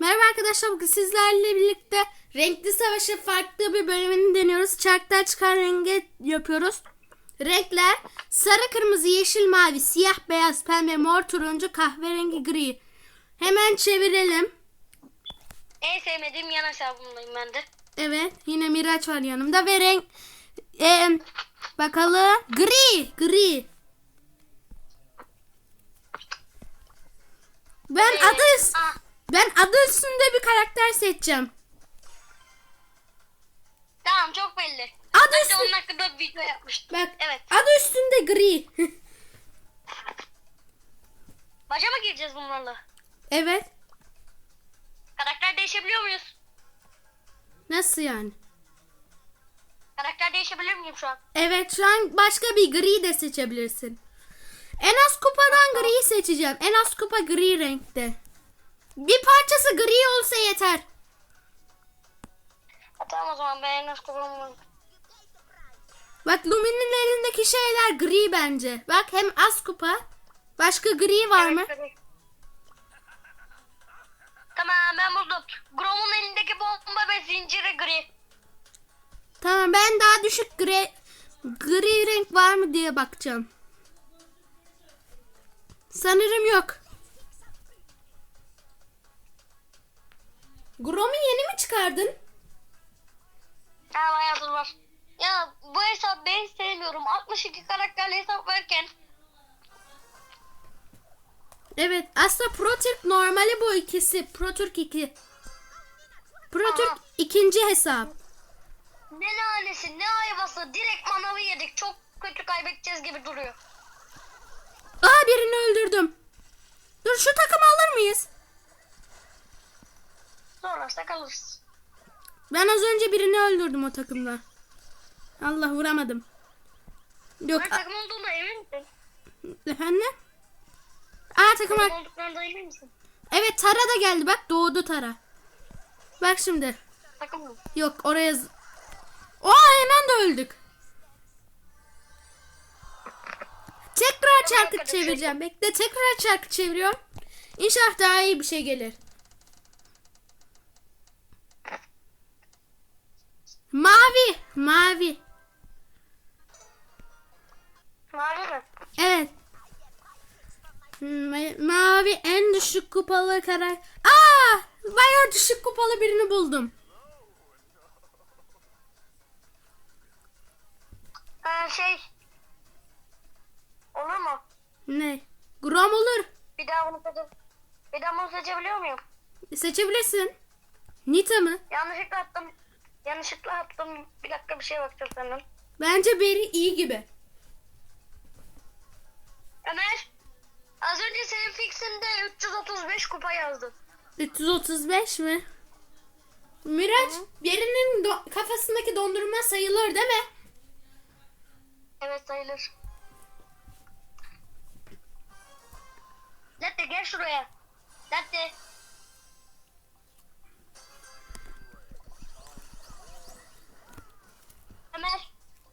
Merhaba arkadaşlar bugün sizlerle birlikte renkli savaşı farklı bir bölümünü deniyoruz. Çarktan çıkan rengi yapıyoruz. Renkler sarı, kırmızı, yeşil, mavi, siyah, beyaz, pembe, mor, turuncu, kahverengi, gri. Hemen çevirelim. En sevmediğim yan hesabımdayım ben de. Evet yine Miraç var yanımda ve renk e, bakalım gri gri. Ben Evet. adı ben adı üstünde bir karakter seçeceğim. tamam çok belli. Adı Ben üstünde onun hakkında bir video yapmıştım. bak Evet. adı üstünde gri. Başa mı gireceğiz bunlarla? evet. Karakter değişebiliyor muyuz? Nasıl yani? Karakter değişebilir miyim şu an? Evet şu an başka bir gri de seçebilirsin. En az kupadan gri seçeceğim. En az kupa gri renkte. Bir parçası gri olsa yeter. Ha, tamam o zaman ben nasıl kullanmam. Bak Lumi'nin elindeki şeyler gri bence. Bak hem az kupa. Başka gri var mı? Tamam ben buldum. Grom'un elindeki bomba ve zinciri gri. Tamam ben daha düşük gri gri renk var mı diye bakacağım. Sanırım yok. Grom'u yeni mi çıkardın? Ha bayağıdır var. Ya bu hesap ben sevmiyorum. 62 karakterli hesap varken Evet aslında Pro Türk normali bu ikisi. Pro Türk 2. Pro Türk Aha. ikinci hesap. ne lanesi ne ayvası direkt manavı yedik. Çok kötü kaybedeceğiz gibi duruyor. Aa birini öldürdüm. Dur şu takımı alır mıyız? Sonrasında kalırız. Ben az önce birini öldürdüm o takımda. Allah vuramadım. Yok Ben takım olduğuna emin misin? efendim? Aa takım Takım ar- olduklarından emin misin? Evet Tara da geldi bak doğdu Tara. Bak şimdi. Takım mı? Yok oraya O aynı anda öldük. Tekrar çarkı çevireceğim. Bekle tekrar çarkı çeviriyorum. İnşallah daha iyi bir şey gelir. Mavi, mavi. Mi? Evet. Ma- mavi en düşük kupalı karar. Aa! Bayağı düşük kupalı birini buldum. Ha şey. Olur mu? Ne? Grom olur. Bir daha bunu seçe... Bir daha bunu seçebiliyor muyum? Seçebilirsin. Nita mı? Yanlışlıkla attım. Yanlışlıkla attım. Bir dakika bir şey bakacağım senden. Bence Beri iyi gibi. Ömer. Az önce senin fixinde 335 kupa yazdı. 335 mi? Miraç, Beri'nin do- kafasındaki dondurma sayılır değil mi? Evet sayılır. Latte gel şuraya. Latte.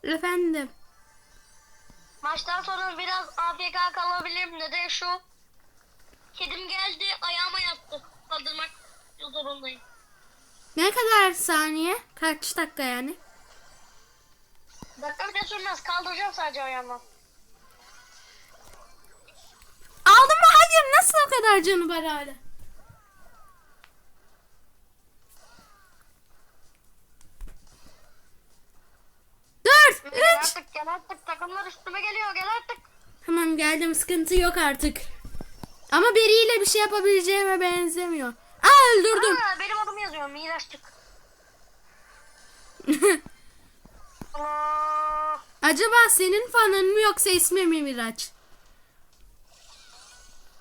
Efendim. Maçtan sonra biraz AFK kalabilirim. Neden şu? Kedim geldi ayağıma yattı. Kaldırmak zorundayım. Ne kadar saniye? Kaç dakika yani? Dakika bile sürmez. Kaldıracağım sadece ayağımı. Aldın mı? Hayır. Nasıl o kadar canı var hala? Dur. Gel artık. Takımlar üstüme geliyor. Gel artık. Tamam geldim. Sıkıntı yok artık. Ama Beri ile bir şey yapabileceğime benzemiyor. Aa öldürdüm. Aa, benim adım yazıyor. Miraççık. Allah. Acaba senin fanın mı yoksa ismi mi Miraç?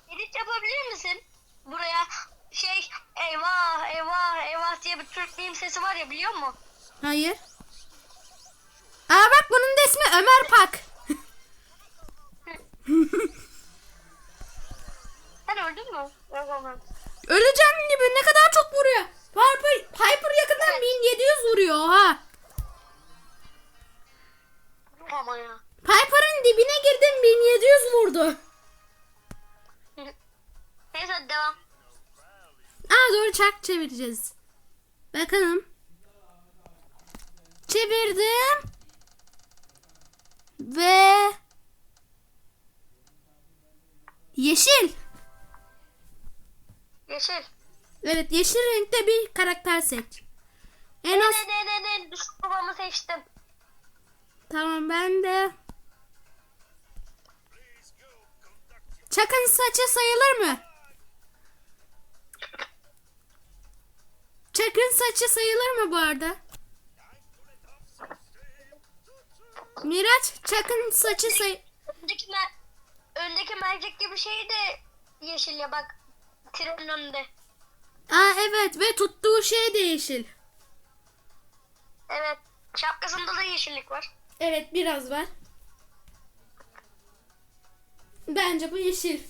Edit yapabilir misin? Buraya şey eyvah eyvah eyvah diye bir Türk sesi var ya biliyor musun? Hayır. Aa bak bunun da ismi Ömer Pak. Sen öldün mü? Öleceğim gibi ne kadar çok vuruyor. Piper, Piper yakından Evet. 1700 vuruyor ha. Ama ya. Piper'ın dibine girdim 1700 vurdu. Neyse devam. doğru çark çevireceğiz. Bakalım. Çevirdim. Ve yeşil. Yeşil. Evet yeşil renkte bir karakter seç. En az Ne ne ne ne düşük babamı seçtim. tamam ben de. Çakın saçı sayılır mı? Çakın saçı sayılır mı bu arada? Miraç çakın saçı say... Öndeki, mer öndeki mercek gibi şey de yeşil ya bak. Trenin önünde. Aa evet ve tuttuğu şey de yeşil. Evet. Şapkasında da yeşillik var. Evet biraz var. Bence bu yeşil.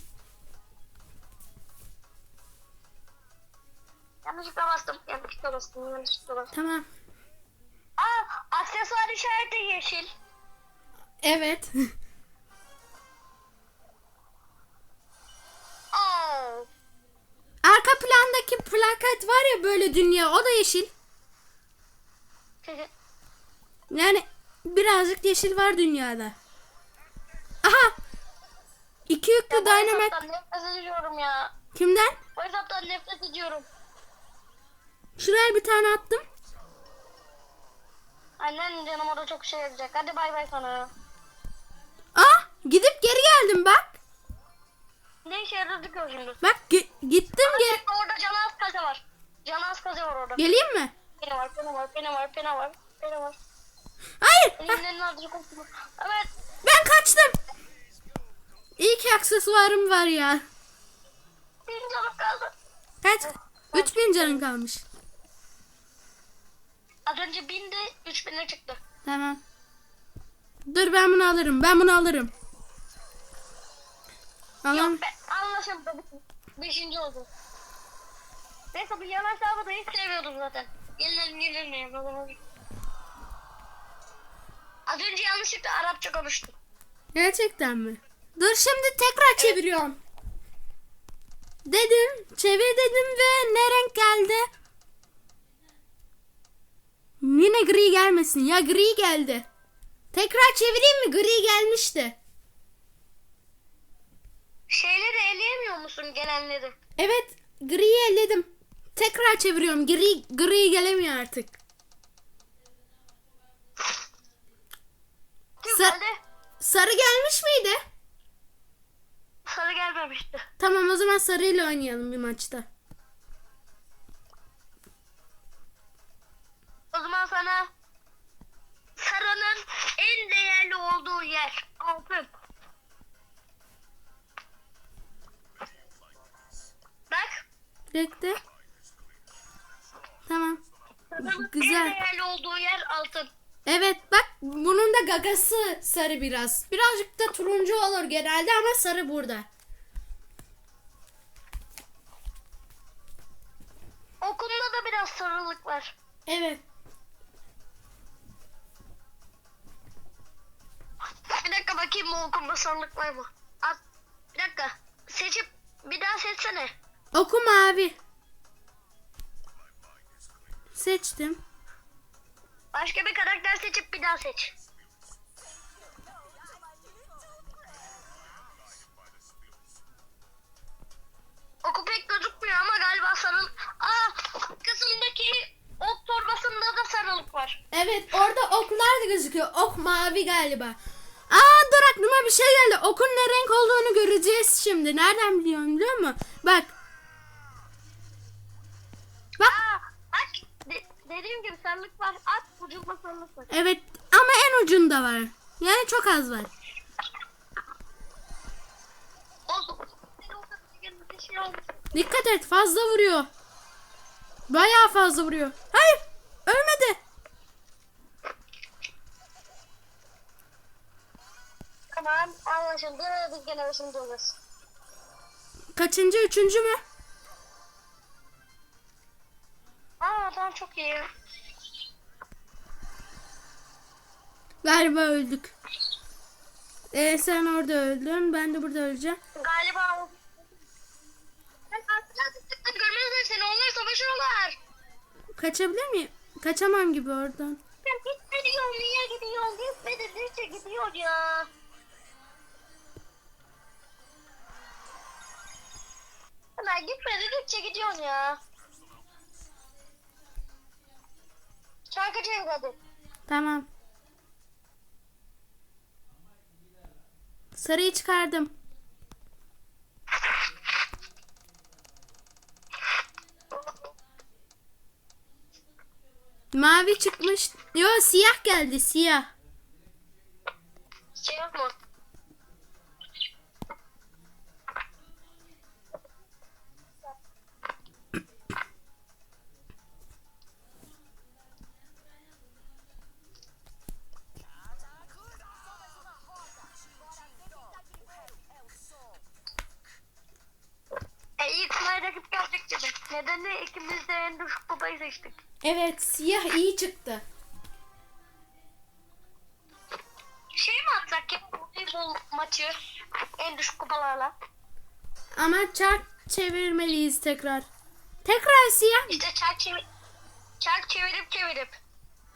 Yanlışlıkla bastım. Yanlışlıkla bastım. Yanlışlıkla bastım. Tamam. Aa aksesuar işareti yeşil. Evet. plakat var ya böyle dünya o da yeşil. Yani birazcık yeşil var dünyada. Aha! İki yüklü Bu dynamite. nefret ediyorum ya. Kimden? Bu hesaptan nefret ediyorum. Şuraya bir tane attım. Annen canım orada çok şey edecek. Hadi bay bay sana. Ah! Gidip geri geldim bak. Ne işe yaradı ki o şimdi? Bak gittim geri. Orada canaz kaze var. Canaz kaze var orada. Geleyim mi? Pene var, pene var, pene var, pene var, pene var. Hayır. Evet. ben kaçtım. İyi ki aksesuarım var ya. Bir canım kaldı. Kaç? 3000 canın kalmış. Az önce bindi, 3000'e çıktı. Tamam. Dur ben bunu alırım. Ben bunu alırım. Alam. Yok be, anlaşıldı. Beşinci oldu. Neyse bu da hiç seviyordum zaten. Gelelim gelelim. Az önce yanlışlıkla Arapça konuştum. Gerçekten mi? Dur şimdi tekrar çeviriyorum. Dedim, çevir dedim ve ne renk geldi? Yine gri gelmesin. Ya gri geldi. Tekrar çevireyim mi? Gri gelmişti. Şeyleri eleyemiyor musun gelenleri? Evet, griyi elledim. Tekrar çeviriyorum. Gri gri gelemiyor artık. Kim Sa- geldi? Sarı gelmiş miydi? Sarı gelmemişti. Tamam o zaman sarıyla oynayalım bir maçta. O zaman sana gagası sarı biraz. Birazcık da turuncu olur genelde ama sarı burada. Okunda da biraz sarılık var. Evet. Bir dakika bakayım bu okumda sarılık var mı? At. Bir dakika. Seçip bir daha seçsene. Oku mavi. Seçtim. Başka bir karakter seçip bir daha seç. Kısımdaki ok torbasında da sarılık var. Evet orada oklar da gözüküyor. Ok mavi galiba. Aa dur aklıma bir şey geldi. Okun ne renk olduğunu göreceğiz şimdi. Nereden biliyorum biliyor musun? Bak. Bak. Aa, bak de- dediğim gibi sarılık var. At ucunda sarılık var. Evet ama en ucunda var. Yani çok az var. Dikkat et fazla vuruyor. Bayağı fazla vuruyor. Hayır ölmedi. Tamam anlaşıldı. Biz gene başımda oluruz. Kaçıncı üçüncü mü? Aa tamam çok iyi. Galiba öldük. Ee, sen orada öldün. Ben de burada öleceğim. Galiba Kaçabilir miyim? Kaçamam gibi oradan. Ya gitmedi yol niye gidiyor? Gitmedi niçe gidiyor ya? Hemen gitmedi niçe gidiyorsun ya? Şarkıcıyım hadi. Tamam. Sarıyı çıkardım. Mavi çıkmış. Yo siyah geldi siyah. Seçtik. Evet siyah iyi çıktı. Şey mi atsak ya? Voleybol maçı en düşük kupalarla. Ama çark çevirmeliyiz tekrar. Tekrar siyah. İşte çark çevir çark çevirip çevirip.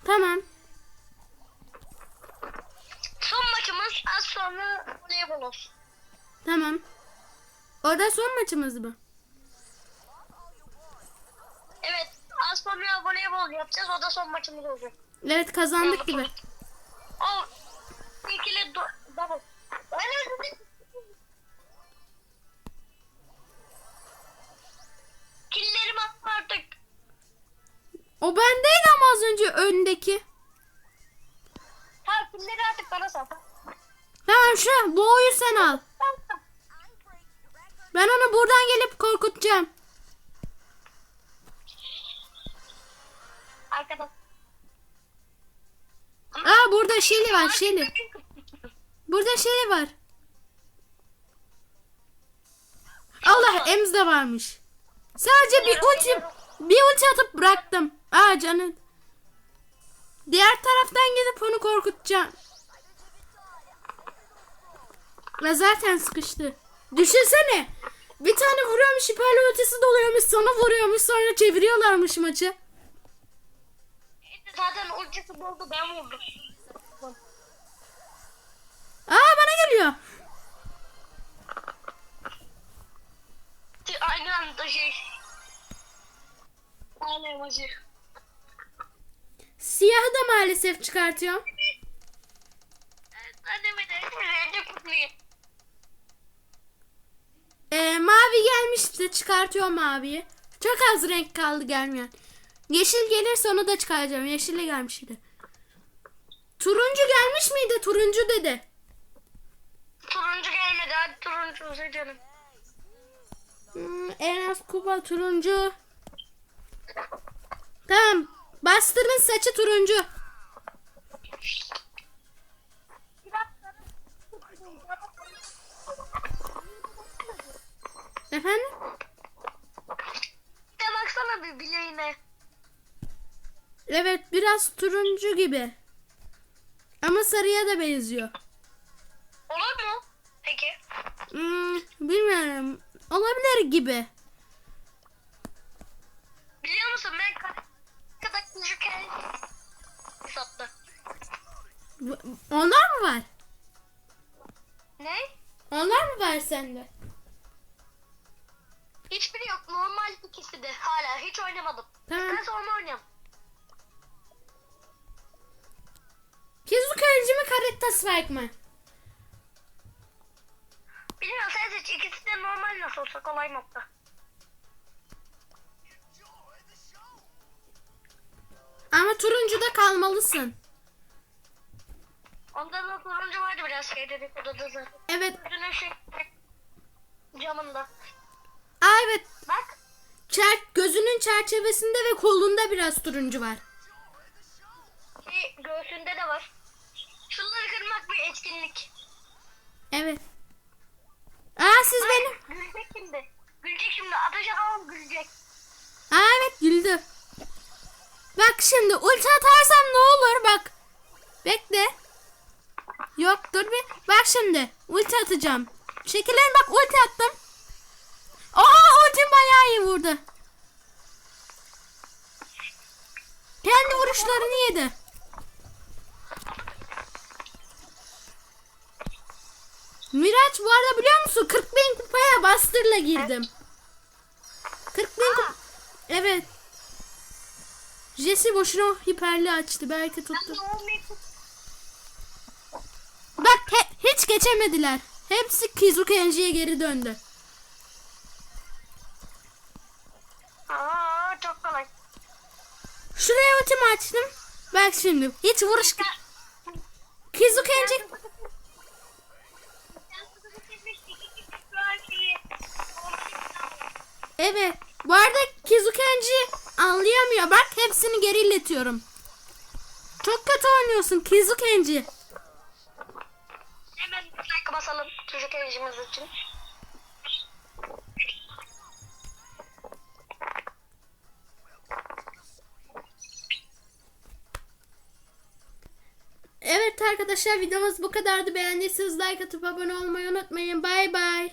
Tamam. Son maçımız az sonra voleybol olsun. Tamam. O da son maçımız mı? Evet az sonra voleybol yapacağız. O da son maçımız olacak. Evet kazandık gibi. O ikili do double. Var Şeli. Burada Şeli var. Allah Ems de varmış. Sadece bir ulti bir ulti atıp bıraktım. Aa canım. Diğer taraftan gidip onu korkutacağım. Ya zaten sıkıştı. Düşünsene. Bir tane vuruyormuş hiperli ötesi doluyormuş sonra vuruyormuş sonra çeviriyorlarmış maçı. Zaten ultisi doldu ben vurdum. Aa bana geliyor. Aynı anda şey. Aynı emoji. Siyahı da maalesef çıkartıyorum. Hadi bir de rengi kutlayayım. Ee, mavi gelmişti çıkartıyorum maviyi. Çok az renk kaldı gelmeyen. Yeşil gelirse onu da çıkaracağım. Yeşille gelmişti. Turuncu gelmiş miydi? Turuncu dedi. Turuncu gelmedi hadi turuncu canım. Hmm, en az kupa turuncu. Tamam. Bastırın saçı turuncu. Efendim? Bir de baksana bir bileğine. Evet biraz turuncu gibi. Ama sarıya da benziyor. Olabilir gibi. Biliyor musun ben ka- kadar sattı. Bu- Onlar mı var? Ne? Onlar mı var sende? Hiçbiri yok. Normal ikisi de. Hala hiç oynamadım. Tamam. Ben sonra oynayayım. Kizu kaleci mi Karetta Spike mı? Nasıl olsa kolay nokta. Ama turuncuda kalmalısın. Onda da turuncu vardı biraz şey dedik odada zaten. Evet. Gözünün şey camında. Aa evet. Bak. Çer gözünün çerçevesinde ve kolunda biraz turuncu var. Şey, göğsünde de var. Şunları kırmak bir etkinlik. Evet. Aa siz benim. Gülecek şimdi. Gülecek şimdi. Atacak ama gülecek. Aa evet güldü. Bak şimdi ulti atarsam ne olur bak. Bekle. Yok dur bir. Bak şimdi ulti atacağım. Şekillerin bak ulti attım. Aa ultim bayağı iyi vurdu. vuruşlarını yedi. Miraç bu arada biliyor musun 40 bin kupaya bastırla girdim. 40 bin kup- Evet. Jesse boşuna hiperli açtı belki tuttu. Bak he- hiç geçemediler. Hepsi Kizukenji'ye geri döndü. Aa çok kolay. Şuraya ultimi açtım. Bak şimdi hiç vuruş... Kizukenji... Evet. Bu arada Kizukenji anlayamıyor. Bak hepsini geri iletiyorum. Çok kötü oynuyorsun Kizukenji. Hemen like basalım çocuk eğicimiz için. Evet arkadaşlar videomuz bu kadardı. Beğendiyseniz like atıp abone olmayı unutmayın. Bay bay.